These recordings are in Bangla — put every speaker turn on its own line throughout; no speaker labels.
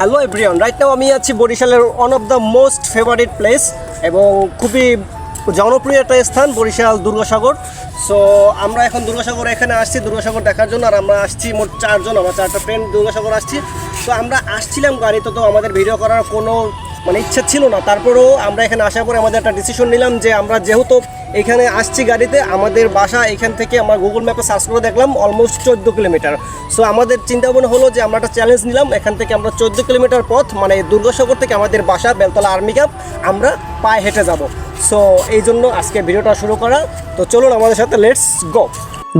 হ্যালো এভরিওয়ান রাইট নাও আমি আছি বরিশালের one of the most favourite place এবং খুবই জনপ্রিয় একটা স্থান, বরিশাল দুর্গাসাগর। সো আমরা এখন দুর্গাসাগর এখানে আসছি, দুর্গাসাগর দেখার জন্য, আর আমরা আসছি মোট চারজন, আমার চারটা ফ্রেন্ড দুর্গাসাগর আসছি। তো আমরা আসছিলাম গাড়িতে, তো আমাদের ভিডিও করার কোনো মানে ইচ্ছা ছিল না। তারপরেও আমরা এখানে আসার পরে আমাদের একটা ডিসিশন নিলাম যে আমরা যেহেতু এখানে আসছি গাড়িতে, আমাদের বাসা এখান থেকে আমরা গুগল ম্যাপে সার্চ করে দেখলাম অলমোস্ট চোদ্দ কিলোমিটার সো আমাদের চিন্তা ভাবনা হলো যে আমরা একটা চ্যালেঞ্জ নিলাম, এখান থেকে আমরা চোদ্দ কিলোমিটার পথ মানে দুর্গাসাগর থেকে আমাদের বাসা বেলতলা আর্মি ক্যাম্প আমরা পায়ে হেঁটে যাব। সো এই জন্য আজকে ভিডিওটা শুরু করা। তো চলুন আমাদের সাথে লেটস গো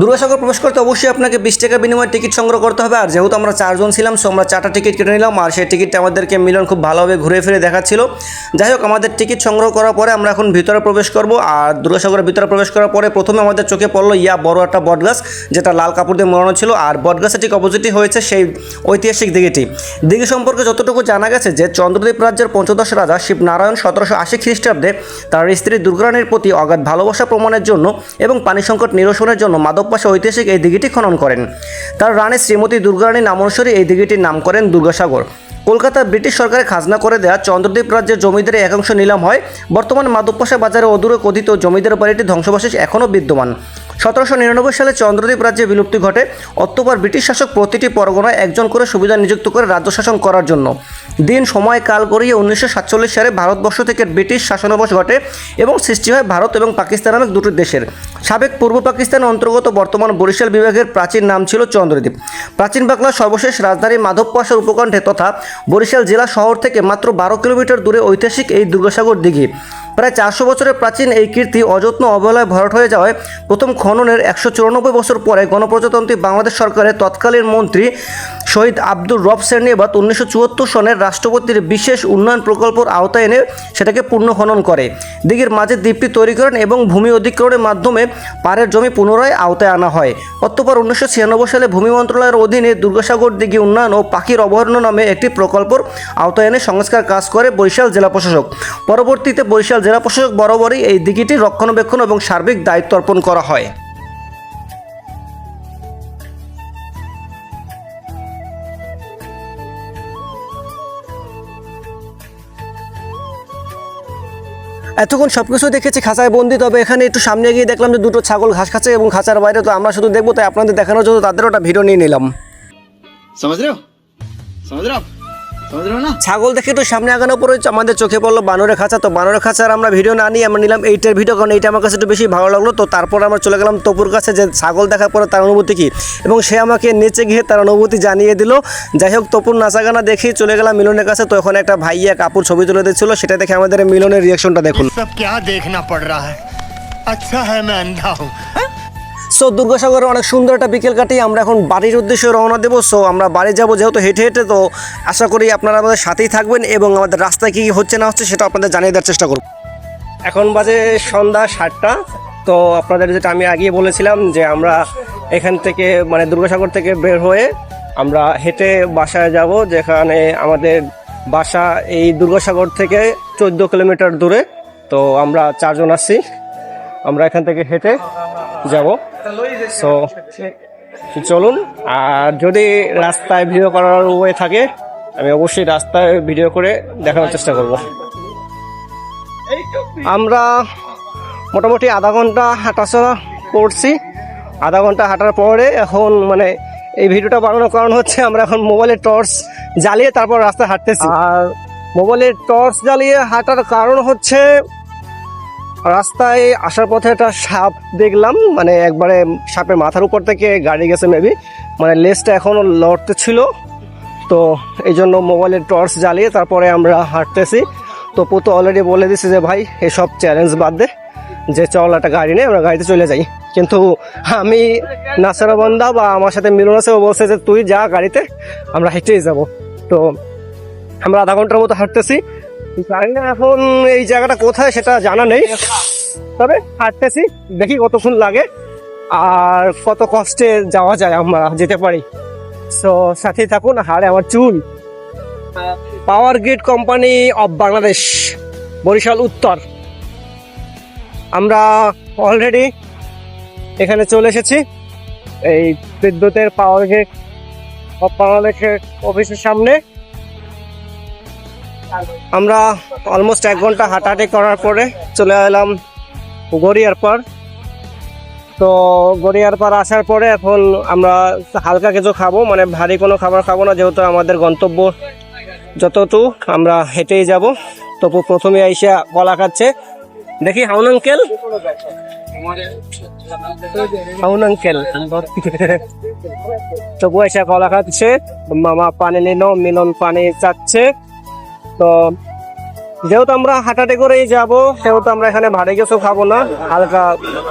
দুর্গাসাগর প্রবেশ করতে অবশ্যই আপনাকে বিশ টাকা বিনিময়ে টিকিট সংগ্রহ করতে হবে। আর যেহেতু আমরা চারজন ছিলাম সো আমরা চারটা টিকিট কেটে নিলাম, আর সেই টিকিটটা আমাদেরকে মিলন খুব ভালোভাবে ঘুরে ফিরে দেখাচ্ছিল। যাই হোক, আমাদের টিকিট সংগ্রহ করার পরে আমরা এখন ভিতরে প্রবেশ করব, আর দুর্গাসাগরের ভিতরে প্রবেশ করার পরে প্রথমে আমাদের চোখে পড়ল ইয়া বড় একটা বটগাছ যেটা লাল কাপড় দিয়ে মোড়ানো ছিল, আর বটগাছের ঠিক অপোজিটই হয়েছে সেই ঐতিহাসিক দিঘিটি। দিঘি সম্পর্কে যতটুকু জানা গেছে যে, চন্দ্রদ্বীপ রাজ্যের পঞ্চদশ রাজা শিবনারায়ণ সতেরোশো আশি খ্রিস্টাব্দে তার স্ত্রী দুর্গারানীর প্রতি অগাধ ভালোবাসা প্রমাণের জন্য এবং পানি সংকট নিরসনের জন্য মাদক পাশে ঐতিহাসিক এই দিঘিটি খনন করেন। তার রানী শ্রীমতী দুর্গারানী নাম অনুসারে এই দিঘিটির নাম করেন দুর্গাসাগর। কলকাতা ব্রিটিশ সরকারের খাজনা করে দেওয়া চন্দ্রদ্বীপ রাজ্যের জমিদারের একাংশ নিলাম হয়। বর্তমান মাদকপাশা বাজারে অদূরে কথিত জমিদার বাড়িটি ধ্বংসাবশেষ এখনও বিদ্যমান। সতেরোশো নিরানব্বই সালে চন্দ্রদ্বীপ রাজ্যে বিলুপ্তি ঘটে। অতঃপর ব্রিটিশ শাসক প্রতিটি পরগনায় একজন করে সুবিধা নিযুক্ত করে রাজ্য শাসন করার জন্য। দিন সময় কাল গড়িয়ে উনিশশো সাতচল্লিশ সালে ভারতবর্ষ থেকে ব্রিটিশ শাসনাবাস ঘটে এবং সৃষ্টি হয় ভারত এবং পাকিস্তান নামক দুটি দেশের। সাবেক পূর্ব পাকিস্তানের অন্তর্গত বর্তমান বরিশাল বিভাগের প্রাচীন নাম ছিল চন্দ্রদ্বীপ। প্রাচীন বাংলার সর্বশেষ রাজধানী মাধবপাশার উপকণ্ঠে তথা বরিশাল জেলা শহর থেকে মাত্র বারো কিলোমিটার দূরে ঐতিহাসিক এই দুর্গাসাগর দিঘি। প্রায় চারশো বছরের প্রাচীন এই কীর্তি অযত্ন অবহেলায় ভরাট হয়ে যাওয়ায় প্রথম খননের একশো চুরানব্বই বছর পরে গণপ্রজাতন্ত্রী বাংলাদেশ সরকারের তৎকালীন মন্ত্রী শহীদ আব্দুর রব সেরনিবাদ উনিশশো চুয়াত্তর সনের রাষ্ট্রপতির বিশেষ উন্নয়ন প্রকল্পের আওতায় এনে সেটাকে পূর্ণ খনন করে। দিঘির মাঝে দ্বীপটি তৈরি করেন এবং ভূমি অধিগ্রহণের মাধ্যমে পাড়ের জমি পুনরায় আওতায় আনা হয়। অতঃপর উনিশশো ছিয়ানব্বই সালে ভূমি মন্ত্রণালয়ের অধীনে দুর্গাসাগর দিঘি উন্নয়ন ও পাখির অভয়ারণ্য নামে একটি প্রকল্পর আওতায় এনে সংস্কার কাজ করে বরিশাল জেলা প্রশাসক। পরবর্তীতে বরিশাল জেলা প্রশাসক বরাবরই এই দিঘিটির রক্ষণাবেক্ষণ এবং সার্বিক দায়িত্ব অর্পণ করা হয়। এতক্ষণ সব কিছু দেখেছি, খাঁচায় বন্দি, তবে এখানে একটু সামনে গিয়ে দেখলাম যে দুটো ছাগল ঘাস খাচ্ছে এবং খাঁচার বাইরে তো আমরা শুধু দেখব, তাই আপনাদের দেখানোর জন্য তাদের ওটা ভিডিও নিয়ে নিলাম।
সমাজ রাও? সমাজ রাও?
ছাগল দেখে একটু সামনে আগানোর পরে আমাদের চোখে পড়লো বানরের খাঁচা তো বানরের খাঁচার আমরা ভিডিও না নিয়ে আমরা নিলাম এইটার ভিডিও কারণ এইটা আমার কাছে একটু বেশি ভালো লাগলো তো তারপর আমরা চলে গেলাম তপুর কাছে যে ছাগল দেখার পরে তার অনুভূতি কী এবং সে আমাকে নেচে গিয়ে তার অনুভূতি জানিয়ে দিল যাই হোক তপুর নাচাগানা দেখেই চলে গেলাম মিলনের কাছে তো ওখানে একটা ভাইয়া কাপড় ছবি তুলে দিচ্ছিল সেটা দেখে আমাদের মিলনের রিয়াকশনটা দেখুন
सब क्या देखना पड़ रहा है अच्छा है मैं अंधा हूँ
সো দুর্গাসাগরে অনেক সুন্দর একটা বিকেল কাটিয়ে আমরা এখন বাড়ির উদ্দেশ্যে রওনা দেবো। সো আমরা বাড়ি যাব যেহেতু হেঁটে হেঁটে, তো আশা করি আপনারা আমাদের সাথেই থাকবেন এবং আমাদের রাস্তায় কী হচ্ছে না হচ্ছে সেটা আপনাদের জানিয়ে দেওয়ার চেষ্টা করব। এখন বাজে সন্ধ্যা সাতটা। তো আপনাদের যেটা আমি আগিয়ে বলেছিলাম যে আমরা এখান থেকে মানে দুর্গাসাগর থেকে বের হয়ে আমরা হেঁটে বাসায় যাব, যেখানে আমাদের বাসা এই দুর্গাসাগর থেকে চোদ্দ কিলোমিটার দূরে। তো আমরা চারজন আসছি আমরা এখান থেকে হেঁটে যাব। সো চলুন, আর যদি রাস্তায় ভিডিও করার ওয়ে থাকে, আমি অবশ্যই রাস্তায় ভিডিও করে দেখানোর চেষ্টা করব। আমরা মোটামুটি আধা ঘণ্টা হাঁটাচলা করছি। আধা ঘণ্টা হাঁটার পরে এখন মানে এই ভিডিওটা বানানোর কারণ হচ্ছে আমরা এখন মোবাইলের টর্চ জ্বালিয়ে তারপর রাস্তায় হাঁটতেছি। আর মোবাইলের টর্চ জ্বালিয়ে হাঁটার কারণ হচ্ছে রাস্তায় আসার পথে একটা সাপ দেখলাম মানে একবারে সাপের মাথার উপর থেকে গাড়ি গেছে মেবি মানে লেজটা এখনও লড়তে ছিল তো এই জন্য মোবাইলের টর্চ জ্বালিয়ে তারপরে আমরা হাঁটতেছি। তো পুতো অলরেডি বলে দিছে যে, ভাই, এসব চ্যালেঞ্জ বাদ দে। যে চল একটা গাড়ি নিয়ে আমরা গাড়িতে চলে যাই। কিন্তু আমি নাসারা বন্দা বা আমার সাথে মিলন আছে, ও বলছে যে, তুই যা গাড়িতে, আমরা হেঁটেই যাব। তো আমরা আধা ঘণ্টার মতো হাঁটতেছি। জানি না এখন এই জায়গাটা কোথায় সেটা জানা নেই। তবে হাঁটতেছি, দেখি কতক্ষণ লাগে আর কত কষ্টে যাওয়া যায় আমরা যেতে পারি। সো সাথে থাকুন হারে আমার চুল। Power grid company of Bangladesh Barishal উত্তর। আমরা অলরেডি এখানে চলে এসেছি। এই বিদ্যুতের পাওয়ার গ্রিড অফ বাংলাদেশের অফিসের সামনে। আমরা অলমোস্ট এক ঘণ্টা হাঁটাহাঁটি করার পরে চলে এলাম গড়িয়ার পর তো গড়িয়ার পর আসার পরে এখন আমরা হালকা কিছু খাব মানে ভারী কোনো খাবার খাব না, যেহেতু আমাদের গন্তব্য যতটু আমরা হেঁটেই যাব। তবু প্রথমে আইসা কলা খাচ্ছে। দেখি হাউন আঙ্কেল। হাউন আঙ্কেল। তবু এসে কলা খাচ্ছে। মামা পানি নিল, মিলন পানি চাচ্ছে। তো যেহেতু আমরা হাঁটাতে করেই যাব সেহেতু আমরা এখানে ভারী কিছু খাব না হালকা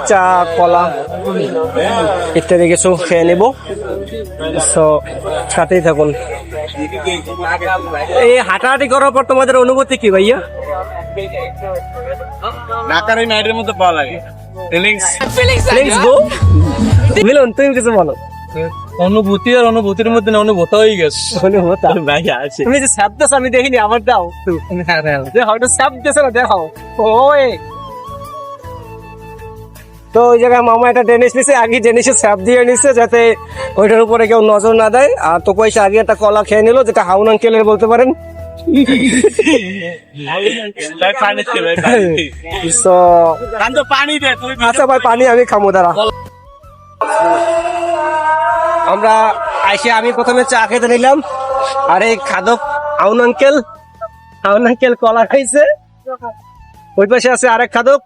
চা কলা ইত্যাদি কিছু খেয়ে নেব। সো সাথেই থাকুন। এই হাঁটাহাঁটি করার পর তোমাদের অনুভূতি কি ভাইয়া?
ঢাকার নাইটের মধ্যে পাওয়া লাগে। ফিলিংস
প্লিজ গো মিলন তুমি কিছু বলো।
অনুভূতি আর অনুভূতির মধ্যে না অনুভূত হয়ে গেছে।
অনুভূতি।
ভাই আছে।
তুমি যে স্যাপ দেশ আমি দেখিনি আমার দাও।
হ্যাঁ হ্যাঁ।
যে হয়তো স্যাপ দেশে না দেখাও। ওই। তো ওই জায়গায় মামা একটা টেনিস নিছে আগে টেনিসে স্যাপ দিয়ে নিছে যাতে ওইটার উপরে কেউ নজর না দেয়। আর তো পয়সা আগে একটা কলা খেয়ে নিল যেটা হাউন আঙ্কেলের বলতে পারেন। আচ্ছা ভাই পানি আমি খামো দাঁড়া। আমরা আইসে আমি প্রথমে চা খেতে নিলাম। আর এই খাদক আউন আঙ্কেল আউন আঙ্কেল কলা খাইছে। ওই পাশে আছে আরেক খাদক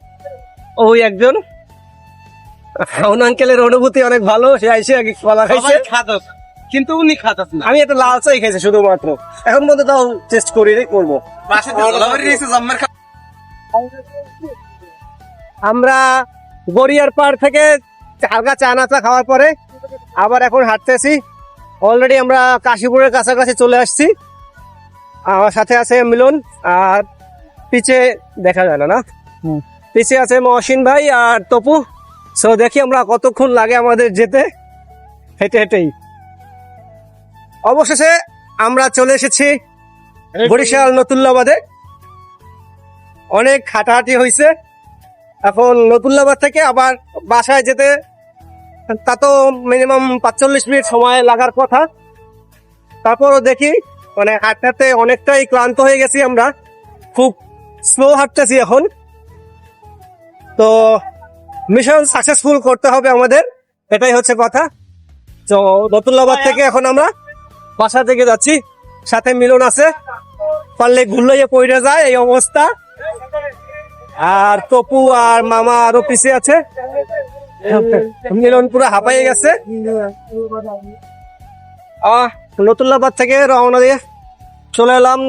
ওই একজন। আউন আঙ্কেলের অনুভূতি অনেক ভালো সে আইসে আগে কলা খাইছে।
খাদক কিন্তু উনি খাদাস না।
আমি একটা লাল চাই খাইছি শুধুমাত্র। এখন পর্যন্ত তাও টেস্ট করি করব। আমরা গড়িয়ার পাড় থেকে হালকা চা নাচা খাওয়ার পরে আবার এখন হাঁটতেছি। অলরেডি আমরা কাশীপুরের কাছাকাছি চলে আসছি। আমার সাথে আছে মিলন আর পিছে দেখা যায় না না? পিছে আছে মহসিন ভাই আর তপু। সো দেখি আমরা কতক্ষণ লাগে আমাদের যেতে। হেঁটে হেঁটেই। অবশেষে আমরা চলে এসেছি বরিশাল নতুল্লাবাদে। অনেক হাঁটাহাঁটি হয়েছে এখন নতুল্লাবাদ থেকে আবার বাসায় যেতে তা তো মিনিমাম পাঁচচল্লিশ মিনিট সময় লাগার কথা। তারপরও দেখি মানে হাঁটতে হাঁটতে অনেকটাই ক্লান্ত হয়ে গেছি আমরা। খুব স্লো হাঁটতেছি এখন। তো মিশন সাকসেসফুল করতে হবে আমাদের। এটাই হচ্ছে কথা। তো নতুল্লাবাদ থেকে এখন আমরা বাসা থেকে যাচ্ছি। সাথে মিলন আছে। পারলে ঘুরলে পড়ে যায় এই অবস্থা। আর তপু আর মামা আরও পিছিয়ে আছে। মিলন পুরো হাঁপাইয়ে গেছে। আহ নতুল্লাবাদ থেকে রওনা দিয়ে চলে এলাম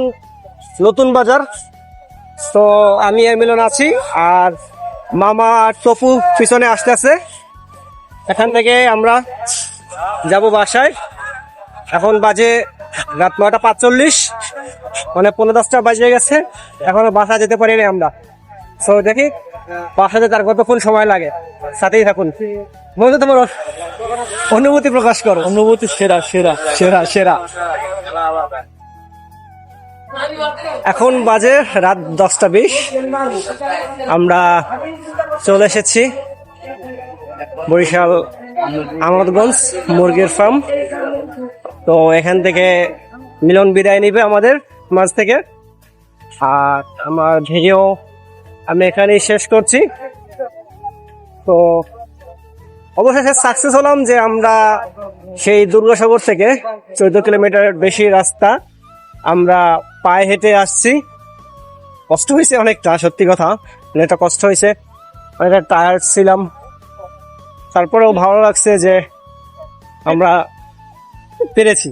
নতুন বাজার। তো আমি আর মিলন আছি আর মামা আর তপু পিছনে আসতেছে। এখান থেকে আমরা যাব বাসায়। এখন বাজে রাত নয়টা পাঁচচল্লিশ মানে পনেরো দশটা বাজে গেছে। এখনও বাসা যেতে পারিনি আমরা। সো দেখি বাসাতে তার কতক্ষণ সময় লাগে? সাথেই থাকুন। বন্ধু তোমার অনুভূতি প্রকাশ করো।
অনুভূতি সেরা সেরা।
সেরা সেরা। এখন বাজে রাত দশটা বিশ। আমরা চলে এসেছি বরিশাল আমোদগঞ্জ মুরগির ফার্ম তো এখান থেকে মিলন বিদায় নিবে আমাদের মাঝ থেকে। আর আমার ভিডিও আমি এখানেই শেষ করছি। তো অবশেষে সাকসেস হলাম যে আমরা সেই দুর্গাসাগর থেকে চোদ্দ কিলোমিটারের বেশি রাস্তা আমরা পায়ে হেঁটে আসছি। কষ্ট হয়েছে অনেকটা, সত্যি কথা। অনেকটা কষ্ট হয়েছে। অনেকটা টায়ার্ড ছিলাম। তারপরেও ভালো লাগছে যে আমরা পেরেছি।